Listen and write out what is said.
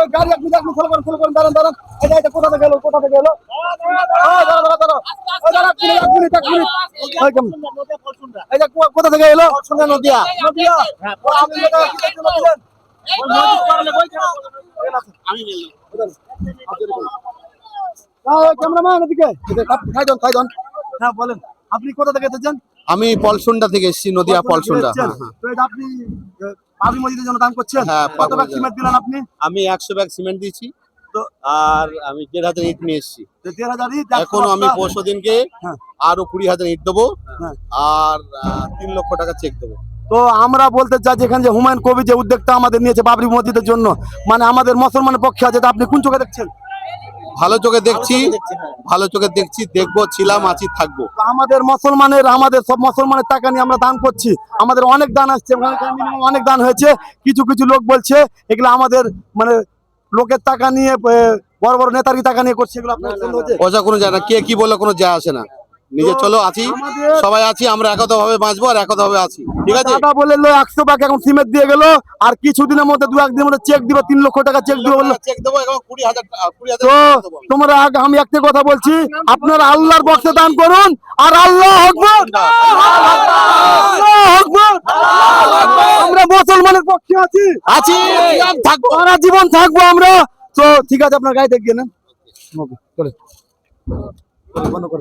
এই গাড়ি আপনি দেখুন ফলো করুন ফলো করুন দাঁড়ান দাঁড়ান। এটা এটা কোথা থেকে এলো? কোথা থেকে এলো? কোথা থেকে সঙ্গে নদিয়া। বই ক্যামেরাম্যান এদিকে। হ্যাঁ বলেন। আপনি কোথা থেকে এসেছেন? আমি পলসুন্ডা থেকে এসেছি নদিয়া পলসুন্ডা? হ্যাঁ, হ্যাঁ। তো এটা আপনি পাবি মসজিদের জন্য দান করছেন? কত ব্যাগ সিমেন্ট দিলেন আপনি? আমি একশো ব্যাগ সিমেন্ট দিয়েছি। তো আর আমি দেড় হাজার ইট নিয়ে এসেছি। এখন আমি পরশু দিনকে হ্যাঁ। আরও কুড়ি হাজার ইট দেবো। আর তিন লক্ষ টাকা চেক দেবো। তো আমরা বলতে চাই যে এখানে যে হুমায়ুন কবি যে উদ্যোগটা আমাদের নিয়েছে বাবরি মসজিদের জন্য মানে আমাদের মুসলমানের পক্ষে আছে আপনি কোন চোখে দেখছেন? ভালো চোখে দেখছি ভালো চোখে দেখছি দেখব ছিলাম আছি থাকব। আমাদের মুসলমানের আমাদের সব মুসলমানের টাকা নিয়ে আমরা দান করছি। আমাদের অনেক দান আসছে অনেক দান হয়েছে। কিছু কিছু লোক বলছে এগুলো আমাদের মানে লোকের টাকা নিয়ে বড় বড় নেতারই টাকা নিয়ে করছে এগুলো আপনার পছন্দ কোনো যায় না। কে কি বলে কোনো যায় আসে না। নিজে চলো আছি। সবাই আছি আমরা একতা ভাবে বাঁচবো আর একতা ভাবে আছি। ঠিক আছে? দাদা বলে লো একশো টাকা এখন সিমেন্ট দিয়ে গেল আর কিছুদিনের মধ্যে দু একদিনের মধ্যে চেক দিবে তিন লক্ষ টাকা চেক দিবে বলল। চেক দেবো এবং কুড়ি হাজার টাকা- কুড়ি হাজার তো তোমরা আগে আমি একটা কথা বলছি আপনারা আল্লাহর বক্সে দান করুন আর আল্লাহ আকবার! আল্লাহু আকবার। আমরা মুসলমানের পক্ষে আছি। আছি থাকব। সারা জীবন থাকব আমরা। তো ঠিক আছে আপনার গাড়িতে গিয়ে নেন। চলে। বন্ধ করে।